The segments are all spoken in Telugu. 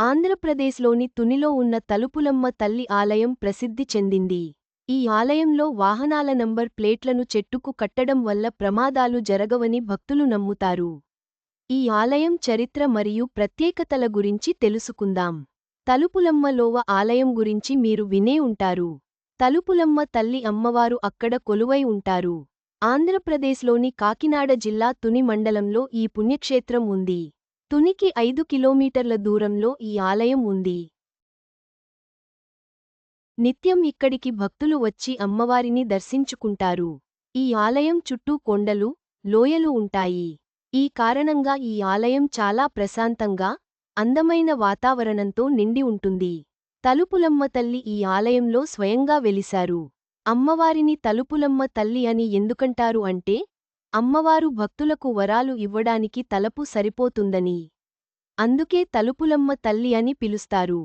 ఆంధ్రప్రదేశ్లోని తునిలో ఉన్న తలుపులమ్మ తల్లి ఆలయం ప్రసిద్ధి చెందింది. ఈ ఆలయంలో వాహనాల నంబర్ ప్లేట్లను చెట్టుకు కట్టడం వల్ల ప్రమాదాలు జరగవని భక్తులు నమ్ముతారు. ఈ ఆలయం చరిత్ర మరియు ప్రత్యేకతల గురించి తెలుసుకుందాం. తలుపులమ్మ లోవ ఆలయం గురించి మీరు వినే ఉంటారు. తలుపులమ్మ తల్లి అమ్మవారు అక్కడ కొలువై ఉంటారు. ఆంధ్రప్రదేశ్లోని కాకినాడ జిల్లా తుని మండలంలో ఈ పుణ్యక్షేత్రం ఉంది. తునికి ఐదు కిలోమీటర్ల దూరంలో ఈ ఆలయం ఉంది. నిత్యం ఇక్కడికి భక్తులు వచ్చి అమ్మవారిని దర్శించుకుంటారు. ఈ ఆలయం చుట్టూ కొండలు లోయలు ఉంటాయి. ఈ కారణంగా ఈ ఆలయం చాలా ప్రశాంతంగా అందమైన వాతావరణంతో నిండి ఉంటుంది. తలుపులమ్మ తల్లి ఈ ఆలయంలో స్వయంగా వెలిశారు. అమ్మవారిని తలుపులమ్మ తల్లి అని ఎందుకంటారు అంటే అమ్మవారు భక్తులకు వరాలు ఇవ్వడానికి తలపు సరిపోతుందని. అందుకే తలుపులమ్మ తల్లి అని పిలుస్తారు.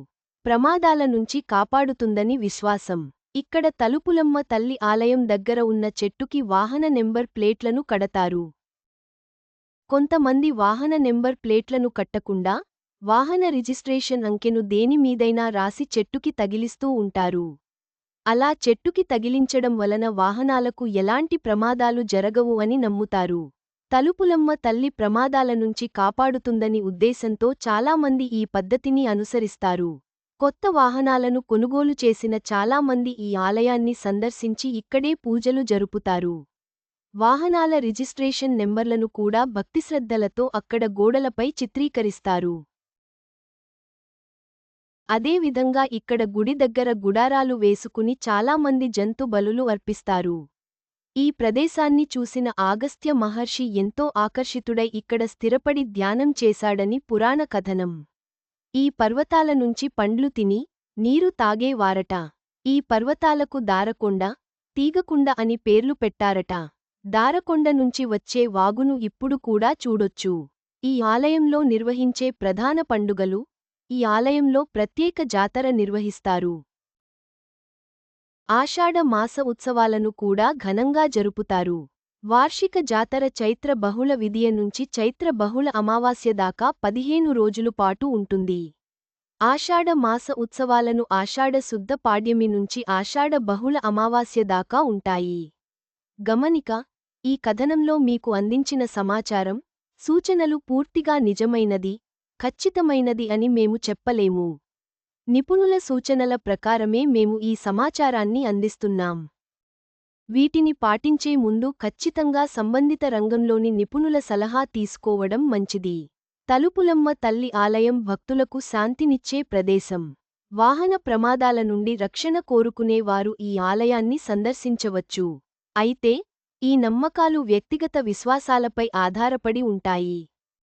ప్రమాదాల నుంచి కాపాడుతుందని విశ్వాసం. ఇక్కడ తలుపులమ్మ తల్లి ఆలయం దగ్గర ఉన్న చెట్టుకి వాహన నెంబర్ ప్లేట్లను కడతారు. కొంతమంది వాహన నెంబర్ ప్లేట్లను కట్టకుండా వాహన రిజిస్ట్రేషన్ అంకెను దేనిమీదైనా రాసి చెట్టుకి తగిలిస్తూ ఉంటారు. అలా చెట్టుకి తగిలించడం వలన వాహనాలకు ఎలాంటి ప్రమాదాలు జరగవు అని నమ్ముతారు. తలుపులమ్మ తల్లి ప్రమాదాల నుంచి కాపాడుతుందని ఉద్దేశంతో చాలామంది ఈ పద్ధతిని అనుసరిస్తారు. కొత్త వాహనాలను కొనుగోలు చేసిన చాలామంది ఈ ఆలయాన్ని సందర్శించి ఇక్కడే పూజలు జరుపుతారు. వాహనాల రిజిస్ట్రేషన్ నెంబర్లను కూడా భక్తిశ్రద్ధలతో అక్కడ గోడలపై చిత్రీకరిస్తారు. అదేవిధంగా ఇక్కడ గుడి దగ్గర గుడారాలు వేసుకుని చాలామంది జంతు బలులు అర్పిస్తారు. ఈ ప్రదేశాన్ని చూసిన ఆగస్త్య మహర్షి ఎంతో ఆకర్షితుడై ఇక్కడ స్థిరపడి ధ్యానం చేశాడని పురాణ కథనం. ఈ పర్వతాల నుంచి పండ్లు తిని నీరు తాగేవారట ఈ పర్వతాలకు దారకొండ తీగకుండ అని పేర్లు పెట్టారట. దారకొండ నుంచి వచ్చే వాగును ఇప్పుడు కూడా చూడొచ్చు. ఈ ఆలయంలో నిర్వహించే ప్రధాన పండుగలు ఈ ఆలయంలో ప్రత్యేక జాతర నిర్వహిస్తారు. ఆషాఢ మాస ఉత్సవాలను కూడా ఘనంగా జరుపుతారు. వార్షిక జాతర చైత్ర బహుళ విధియ నుంచి చైత్ర బహుళ అమావాస్య దాకా పదిహేను రోజులు పాటు ఉంటుంది. ఆషాఢ మాస ఉత్సవాలను ఆషాఢ శుద్ధ పాడ్యమి నుంచి ఆషాఢ బహుళ అమావాస్య దాకా ఉంటాయి. గమనిక ఈ కథనంలో మీకు అందించిన సమాచారం సూచనలు పూర్తిగా నిజమైనది ఖచ్చితమైనది అని మేము చెప్పలేము. నిపుణుల సూచనల ప్రకారమే మేము ఈ సమాచారాన్ని అందిస్తున్నాం. వీటిని పాటించే ముందు ఖచ్చితంగా సంబంధిత రంగంలోని నిపుణుల సలహా తీసుకోవడం మంచిది. తలుపులమ్మ తల్లి ఆలయం భక్తులకు శాంతినిచ్చే ప్రదేశం. వాహన ప్రమాదాల నుండి రక్షణ కోరుకునే వారు ఈ ఆలయాన్ని సందర్శించవచ్చు. అయితే ఈ నమ్మకాలు వ్యక్తిగత విశ్వాసాలపై ఆధారపడి ఉంటాయి.